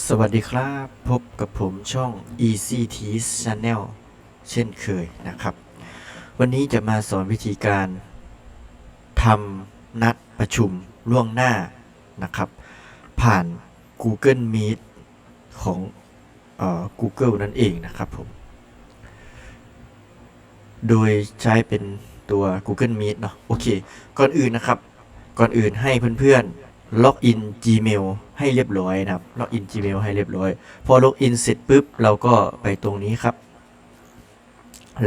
สวัสดีครับ พบกับผมช่อง Easy t e a Channel เช่นเคยนะครับ วันนี้จะมาสอนวิธีการทำนัดประชุมล่วงหน้านะครับ ผ่าน Google Meet ของออ Google นั่นเองนะครับผม โดยใช้เป็นตัว Google Meet เนาะโอเค ก่อนอื่นนะครับ ก่อนอื่นให้เพื่อนๆ ล็อกอิน Gmail ให้เรียบร้อยนะครับ ล็อกอิน Gmail ให้เรียบร้อย พอล็อกอินเสร็จปุ๊บ เราก็ไปตรงนี้ครับ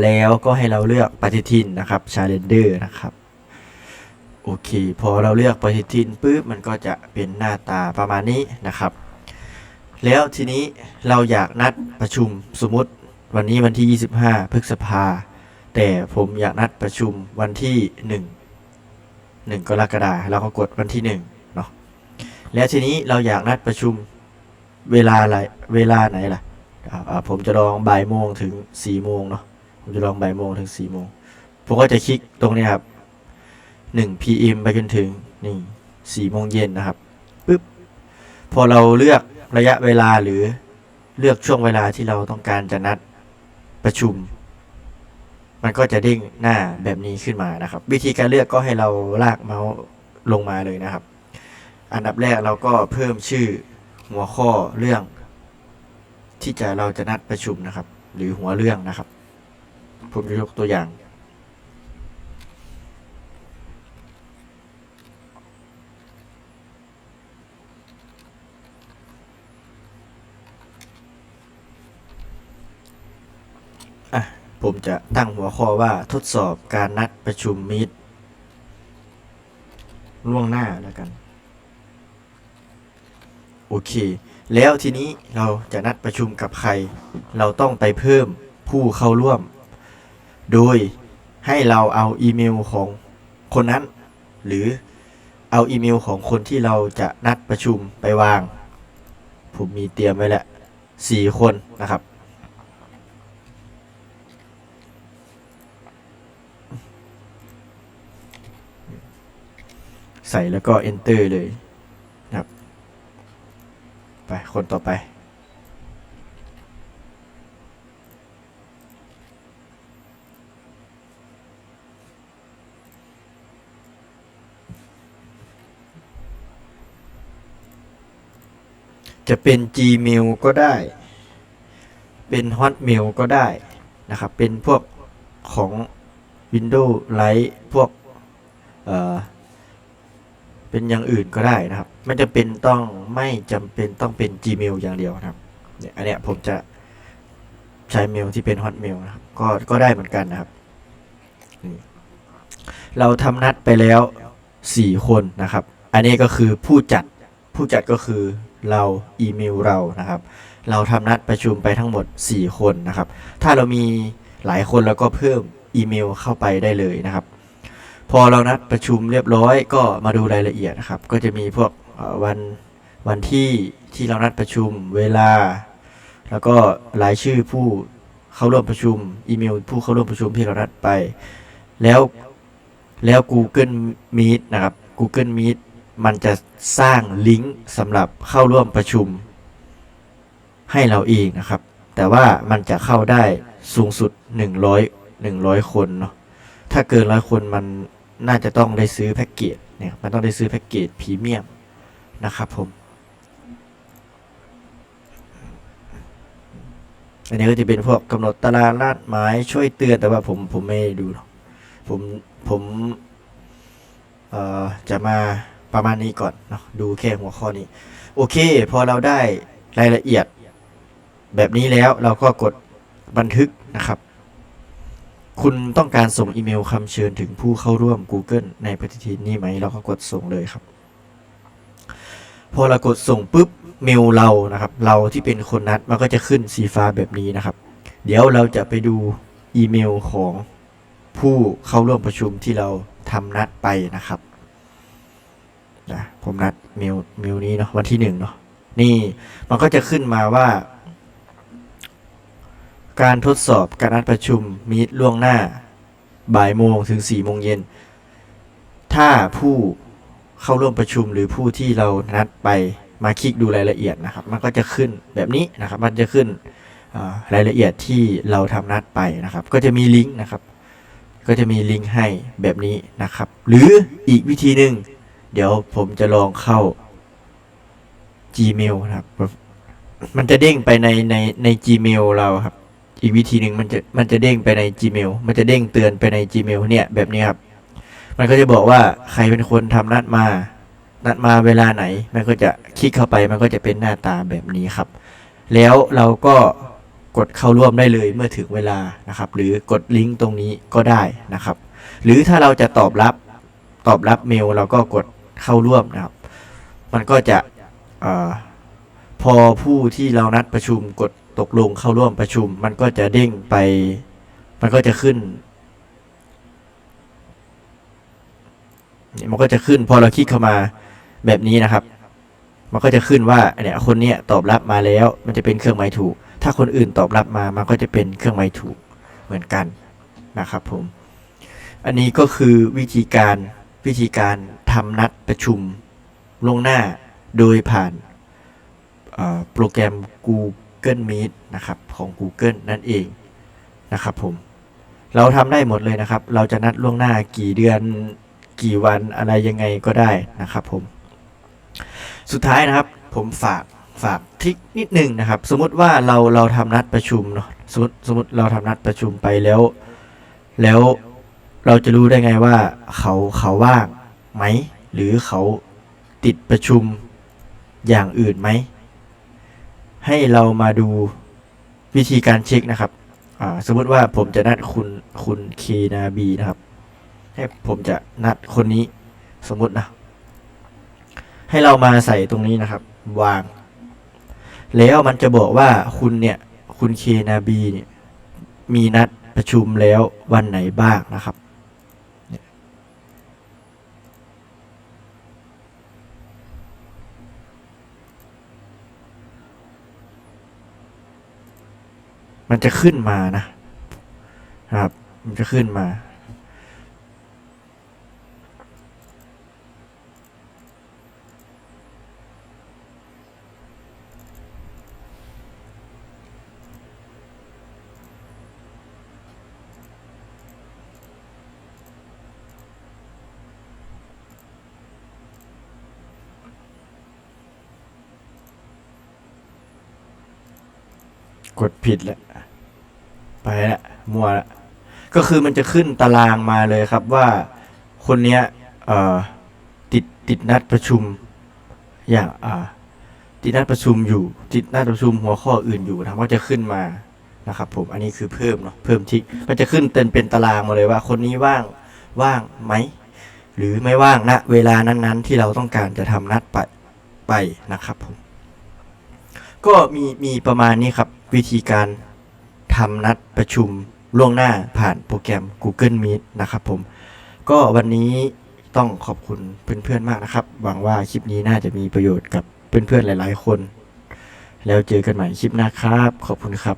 แล้วก็ให้เราเลือกปฏิทินนะครับ Calendar นะครับ โอเค พอเราเลือกปฏิทินปุ๊บ มันก็จะเป็นหน้าตาประมาณนี้นะครับ แล้วทีนี้เราอยากนัดประชุมสมมติวันนี้วันที่ 25 พฤษภา แต่ผมอยากนัดประชุมวันที่ 1 1กรกฎาคมเราก็กดวันที่ 1 แล้วทีนี้เราอยากนัดประชุมเวลาอะไรเวลาไหนล่ะผมจะลองบ่ายโมงถึง4โมงเนาะผมจะลองบ่ายโมงถึง4โมงผมก็จะคลิกตรงนี้ครับ1 PM ไปจนถึงนี่4โมงเย็นนะครับปึ๊บพอเราเลือกระยะเวลาหรือเลือกช่วงเวลาที่เราต้องการจะนัดประชุม มันก็จะเด้งหน้าแบบนี้ขึ้นมานะครับ วิธีการเลือกก็ให้เราลากเมาส์ลงมาเลยนะครับ อันดับแรกเราก็เพิ่มชื่อหัวข้อเรื่อง ที่จะเราจะนัดประชุมนะครับ หรือหัวเรื่องนะครับ ผมจะยกตัวอย่างอะผมจะตั้งหัวข้อว่าทดสอบการนัดประชุมมิตรล่วงหน้าแล้วกัน โอเค แล้วทีนี้เราจะนัดประชุมกับใคร เราต้องไปเพิ่มผู้เข้าร่วม โดยให้เราเอาอีเมลของคนนั้น หรือเอาอีเมลของคนที่เราจะนัดประชุมไปวาง ผมมีเตรียมไว้แล้วสี่คนนะครับ ใส่แล้วก็ enter เลย ไป คนต่อไป จะเป็น Gmail ก็ได้ เป็น Hotmail ก็ได้นะครับ เป็นพวกของ Windows Live พวกเอ่อ เป็นอย่างอื่นก็ได้นะครับ ไม่จำเป็นต้องไม่จำเป็นต้องเป็น Gmail อย่างเดียวนะครับเนี่ยอันเนี้ยผมจะใช้เมลที่เป็น Hotmail นะครับก็ก็ได้เหมือนกันนะครับนี่เราทำนัดไปแล้ว 4 คนนะครับ อันนี้ก็คือผู้จัดผู้จัดก็คือเราอีเมลเรานะครับ เราทำนัดประชุมไปทั้งหมด 4 คนนะครับ ถ้าเรามีหลายคนแล้วก็เพิ่มอีเมลเข้าไปได้เลยนะครับ พอเรานัดประชุมเรียบร้อยก็มาดูรายละเอียดนะครับ ก็จะมีพวกวันวันที่ที่เรานัดประชุมเวลา แล้วก็รายชื่อผู้เข้าร่วมประชุม อีเมลผู้เข้าร่วมประชุมที่เรานัดไป แล้วแล้ว Google Meet นะครับ Google Meet มันจะสร้างลิงก์สำหรับเข้าร่วมประชุม ให้เราเองนะครับ แต่ว่ามันจะเข้าได้สูงสุด 100 100 คนเนาะถ้าเกินร้อยคนมัน น่าจะต้องได้ซื้อแพ็กเกจเนี่ยมันต้องได้ซื้อแพ็กเกจพรีเมียมนะครับผม อันนี้ก็จะเป็นพวกกำหนดตารางนัดหมายช่วยเตือนแต่ว่าผมผมไม่ด้ดูหรอกผมผมเอ่อจะมาประมาณนี้ก่อนเนาะดูแค่หัวข้อนี้ โอเค พอเราได้รายละเอียดแบบนี้แล้วเราก็กดบันทึกนะครับ คุณต้องการส่งอีเมลคำเชิญถึงผู้เข้าร่วม Google ในปฏิทินนี้ไหม เราก็กดส่งเลยครับ พอเรากดส่งปุ๊บเมลเรานะครับ เราที่เป็นคนนัดมันก็จะขึ้นสีฟ้าแบบนี้นะครับ เดี๋ยวเราจะไปดูอีเมลของผู้เข้าร่วมประชุมที่เราทำนัดไปนะครับนะผมนัดเมลเมลนี้เนาะวันที่หนึ่งเนาะนี่มันก็จะขึ้นมาว่า การทดสอบการนัดประชุมมีดล่วงหน้า บ่ายโมงถึง4โมงเย็น ถ้าผู้เข้าร่วมประชุมหรือผู้ที่เรานัดไปมาคลิกดูรายละเอียดนะครับ มันก็จะขึ้นแบบนี้นะครับ มันจะขึ้นรายละเอียดที่เราทำนัดไปนะครับ ก็จะมีลิงก์นะครับ ก็จะมีลิงก์ให้แบบนี้นะครับ หรืออีกวิธีหนึ่งเดี๋ยวผมจะลองเข้า Gmail นะครับ มันจะเด้งไปในในใน Gmail เราครับ อีกวิธีหนึ่งมันจะมันจะเด้งไปใน Gmail มันจะเด้งเตือนไปใน Gmail เนี่ยแบบนี้ครับ มันก็จะบอกว่าใครเป็นคนทำนัดมา นัดมาเวลาไหน มันก็จะคลิกเข้าไปมันก็จะเป็นหน้าตาแบบนี้ครับ แล้วเราก็กดเข้าร่วมได้เลยเมื่อถึงเวลานะครับ หรือกดลิงก์ตรงนี้ก็ได้นะครับ หรือถ้าเราจะตอบรับตอบรับเมลเราก็กดเข้าร่วมนะครับ มันก็จะอพอผู้ที่เรานัดประชุมกด ตกลงเข้าร่วมประชุม มันก็จะเด้งไป มันก็จะขึ้นมันก็จะขึ้นพอเราคลิกเข้ามาแบบนี้นะครับ มันก็จะขึ้นว่าเนี่ยคนเนี้ยตอบรับมาแล้ว มันจะเป็นเครื่องหมายถูก ถ้าคนอื่นตอบรับมามันก็จะเป็นเครื่องหมายถูกเหมือนกันนะครับผม อันนี้ก็คือวิธีการวิธีการทำนัดประชุมลงหน้าโดยผ่านโปรแกรม Google Meet นะครับของ Google นั่นเองนะครับผมเราทำได้หมดเลยนะครับ เราจะนัดล่วงหน้ากี่เดือนกี่วันอะไรยังไงก็ได้นะครับผม สุดท้ายนะครับผมฝากฝากทิคนิดหนึ่งนะครับ สมมติว่าเราเราทำนัดประชุมเนาะสมมติสมมติเราทำนัดประชุมไปแล้ว แล้วเราจะรู้ได้ไงว่าเขาเขาว่างไหม หรือเขาติดประชุมอย่างอื่นไหม ให้เรามาดูวิธีการเช็คนะครับสมมติว่าผมจะนัดคุณคุณเคนาบีนะครับ ให้ผมจะนัดคนนี้สมมตินะ ให้เรามาใส่ตรงนี้นะครับ วาง แล้วมันจะบอกว่าคุณเนี่ยคุณเคนาบีเนี่ยมีนัดประชุมแล้ววันไหนบ้างนะครับ มันจะขึ้นมานะครับ มันจะขึ้นมา กดผิดแหละ ไปละมัวละก็คือมันจะขึ้นตารางมาเลยครับว่าคนเนี้ยเอ่อติดติดนัดประชุมอย่างอ่าติดนัดประชุมอยู่ ติดนัดประชุมหัวข้ออื่นอยู่นะก็จะขึ้นมานะครับ ผมอันนี้คือเพิ่มเนาะเพิ่มทิกมันจะขึ้นเป็นเป็นตารางมาเลยว่า คนนี้ว่างว่างไหมหรือไม่ว่างณเวลานั้นๆ ที่เราต้องการจะทำนัดไปไปนะครับผมก็มีมีประมาณนี้ครับ วิธีการทำนัดประชุมล่วงหน้าผ่านโปรแกรม Google Meet นะครับผม ก็วันนี้ต้องขอบคุณเพื่อนๆมากนะครับ หวังว่าคลิปนี้น่าจะมีประโยชน์กับเพื่อนๆหลายๆคน แล้วเจอกันใหม่คลิปหน้าครับ ขอบคุณครับ